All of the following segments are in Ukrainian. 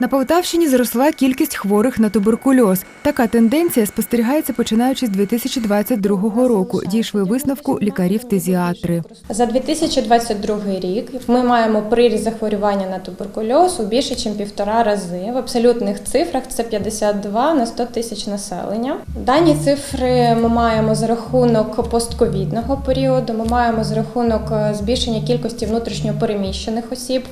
На Полтавщині зросла кількість хворих на туберкульоз. Така тенденція спостерігається починаючи з 2022 року. Дійшли висновку лікарів-тезіатри. За 2022 рік ми маємо приріст захворювання на туберкульоз у більше, ніж півтора рази. В абсолютних цифрах це 52 на 100 тисяч населення. Дані цифри ми маємо за рахунок постковідного періоду. Ми маємо за рахунок е, збільшення кількості внутрішньо переміщених осіб.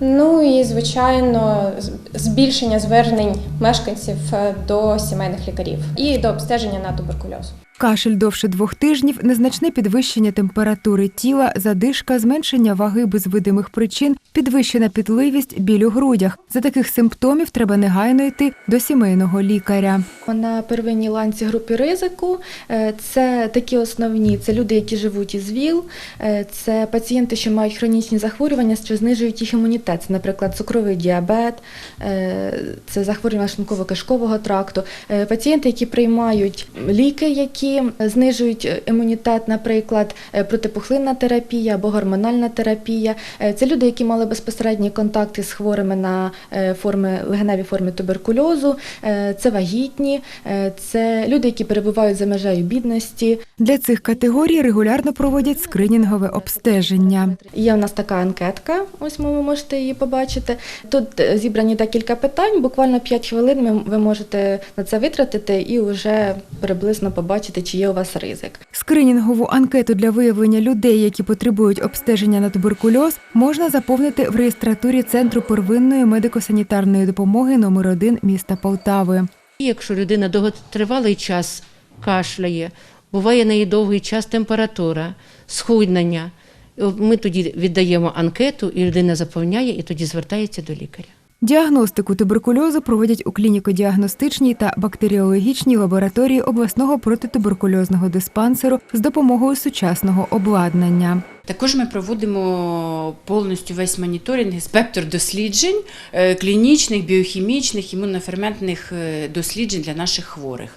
Ну і звичайно, збільшення звернень мешканців е, до сімейних лікарів і до обстеження на туберкульоз. Кашель довше двох тижнів, незначне підвищення температури тіла, задишка, зменшення ваги без видимих причин, підвищена пітливість, біль у грудях. За таких симптомів треба негайно йти до сімейного лікаря. На первинній ланці групи ризику е, це такі основні: це люди, які живуть із ВІЛ, е, це пацієнти, що мають хронічні захворювання, що знижують їх імунітет. Це, наприклад, цукровий діабет, е, це захворювання шлунково-кишкового тракту, е, пацієнти, які приймають ліки, які знижують імунітет, наприклад, е, протипухлинна терапія або гормональна терапія. Е, Це люди, які мали безпосередні контакти з хворими на е, форми легеневі форми туберкульозу, е, це вагітні, е, це люди, які перебувають за межею бідності. Для цих категорій регулярно проводять скринінгове обстеження. Є в нас така анкетка, ось ви можете її побачити. Тут е, зібрані декілька питань, буквально 5 хвилин ви можете на це витратити і вже приблизно побачити, чи є у вас ризик. Скринінгову анкету для виявлення людей, які потребують обстеження на туберкульоз, можна заповнити в реєстратурі Центру первинної медико-санітарної допомоги номер 1 міста Полтави. І Якщо людина довготривалий час кашляє, буває неї довгий час температура, схуднення, ми тоді віддаємо анкету, і людина заповняє, і тоді звертається до лікаря. Діагностику туберкульозу проводять у клініко-діагностичній та бактеріологічній лабораторії обласного протитуберкульозного диспансеру з допомогою сучасного обладнання. Також ми проводимо повністю весь моніторинг, спектр досліджень е, клінічних, біохімічних, імуноферментних е, досліджень для наших хворих.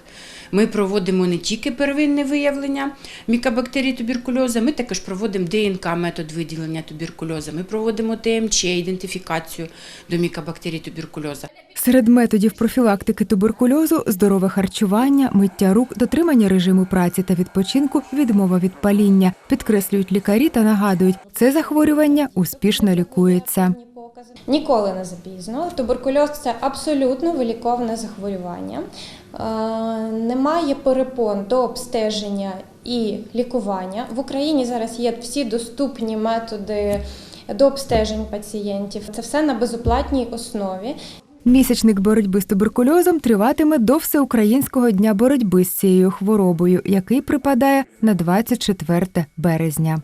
Ми проводимо не тільки первинне виявлення мікобактерій туберкульозу, ми також проводимо ДНК метод виділення туберкульозу. Ми проводимо ТМЧ, ідентифікацію до мікобактерій туберкульозу. Серед методів профілактики туберкульозу здорове харчування, миття рук, дотримання режиму праці та відпочинку, відмова від паління, підкреслюють лікарі та нагадують, це захворювання успішно лікується. Ніколи не запізно. Туберкульоз це абсолютно виліковне захворювання. Е, Немає перепон до обстеження і лікування. В Україні зараз є всі доступні методи до обстежень пацієнтів. Це все на безоплатній основі. Місячник боротьби з туберкульозом триватиме до Всеукраїнського дня боротьби з цією хворобою, який припадає на 24 березня.